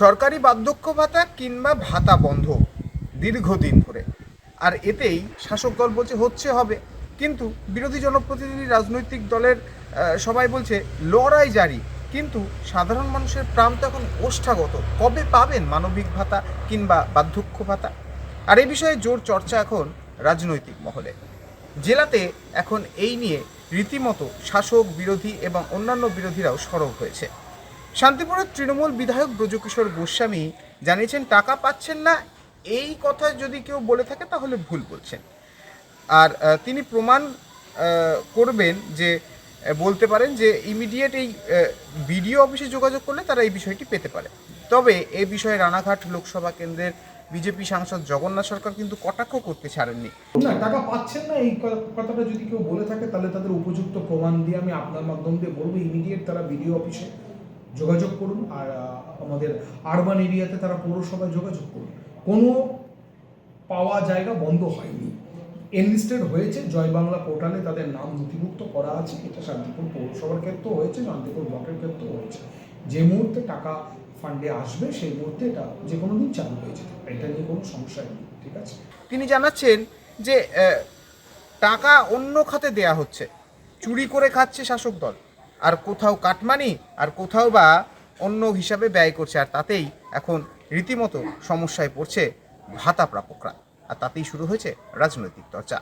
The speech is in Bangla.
সরকারি বার্ধক্য ভাতা কিংবা ভাতা বন্ধ দীর্ঘদিন ধরে। আর এতেই শাসক দল বলছে হচ্ছে হবে। কিন্তু বিরোধী জনপ্রতিনিধি রাজনৈতিক দলের সবাই বলছে লড়াই জারি। কিন্তু সাধারণ মানুষের প্রাণ তো এখন ওষ্ঠাগত। কবে পাবেন মানবিক ভাতা কিংবা বার্ধক্য ভাতা? আর এই বিষয়ে জোর চর্চা এখন রাজনৈতিক মহলে। জেলাতে এখন এই নিয়ে রীতিমতো শাসক বিরোধী এবং অন্যান্য বিরোধীরাও সরব হয়েছে। শান্তিপুরের তৃণমূল বিধায়ক ব্রজকিশোর গোস্বামী জানিয়েছেন, টাকা পাচ্ছেন না। এই কথা যদি কেউ বলে থাকে, তাহলে ভুল বলছেন। আর তিনি প্রমাণ করবেন যে বলতে পারেন যে, ইমিডিয়েট এই বিডিও অফিসে যোগাযোগ করলে তারা এই বিষয়টি পেতে পারে। তবে এ বিষয়ে রানাঘাট লোকসভা কেন্দ্রের বিজেপি সাংসদ জগন্নাথ সরকার কিন্তু কটাক্ষ করতে ছাড়েননি। না, টাকা পাচ্ছেন না, এই কথাটা যদি কেউ বলে থাকে, তাহলে তাদের উপযুক্ত প্রমাণ দিয়ে আমি আপনার মাধ্যম দিয়ে বলব, ইমিডিয়েট তারা বিডিও অফিসে যোগাযোগ করুন আর আমাদের আরবান এরিয়াতে তারা পৌরসভায় যোগাযোগ করুন। কোনো পাওয়া জায়গা বন্ধ হয়নি। এনলিস্টেড হয়েছে, জয় বাংলা পোর্টালে তাদের নাম নথিভুক্ত করা আছে। এটা শান্তিপুর পৌরসভার ক্ষেত্রেও হয়েছে, শান্তিপুর ব্লকের ক্ষেত্রেও হয়েছে। যে মুহূর্তে টাকা ফান্ডে আসবে, সেই মুহূর্তে এটা যে কোনো দিন চালু হয়ে যেতে এটা নিয়ে কোনো সমস্যা নেই, ঠিক আছে? তিনি জানাচ্ছেন যে টাকা অন্য খাতে দেয়া হচ্ছে। চুরি করে খাচ্ছে শাসক দল। আর কোথাও কাটমানি আর কোথাও বা অন্য হিসাবে ব্যয় করছে, আর তাতেই এখন রীতিমতো সমস্যায় পড়ছে ভাতা প্রাপকরা। আর তাতেই শুরু হয়েছে রাজনৈতিক চর্চা।